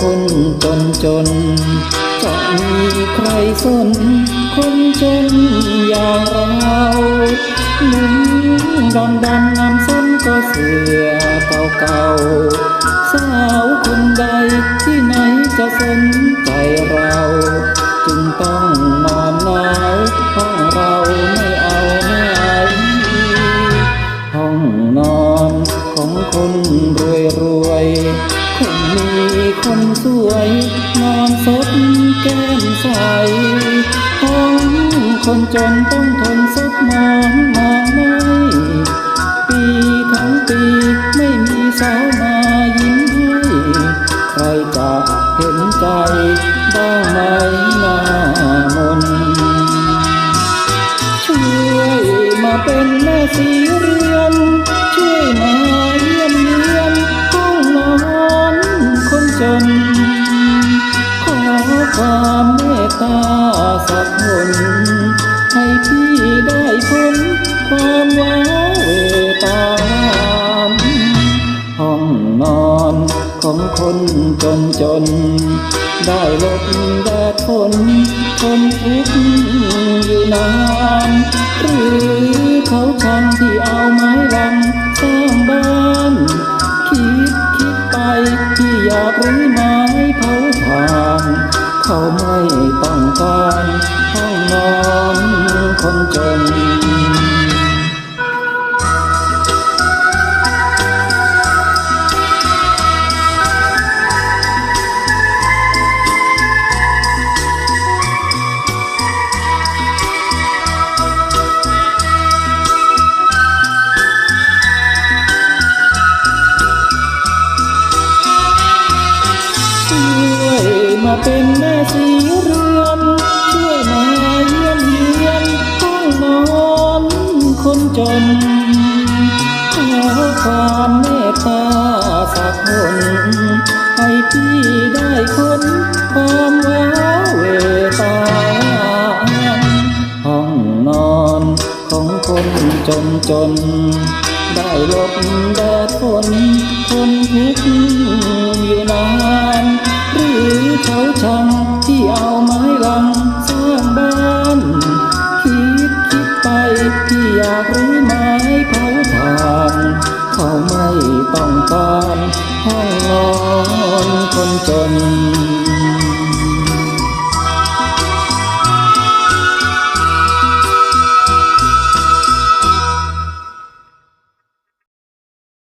คนจนจนจะมีใครสนคนจนอย่างเราหนุ่มดำดำน้ำซ้ำก็เสือเก่าเก่าสาวคนใดที่ไหนจะสน รวยรวยคงมีคนสวย นอนสดแก้มใสห้องคนจนต้องทนซบมองมองไม่ปีทั้งปีไม่มีสาวมายิ้มให้ใครจะเห็นใจบ้างไหมหน้ามนช่วยมาเป็นแม่สีเรือนช่วยมา ความเมตตาสักคนให้พี่ได้พ้นความว้าเวตามห้องนอนของคนจนจน ได้ลบแดดฝนทนทุกข์อยู่นานหรือเขาชังที่เอาไม้ลังสร้างบ้าน คิดคิดไปที่อยากรื้อไม่ เขาไม่ต้องการห้องนอนคนจน มาเป็นแม่สีเรือนช่วยมาเยี่ยมเยียนห้องนอนคนจนขอความเมตตาสักคนให้พี่ได้คนความว้าเวตาห้องนอนของคนจนจน ได้ลบแดดฝนทนทุกข์อยู่นาน เขาชังที่เอาไม้ลังสร้างบ้าน คิดคิดไปที่อยากรื้อไม้เผาถ่านเขาไม่ต้องการห้องนอนคนจน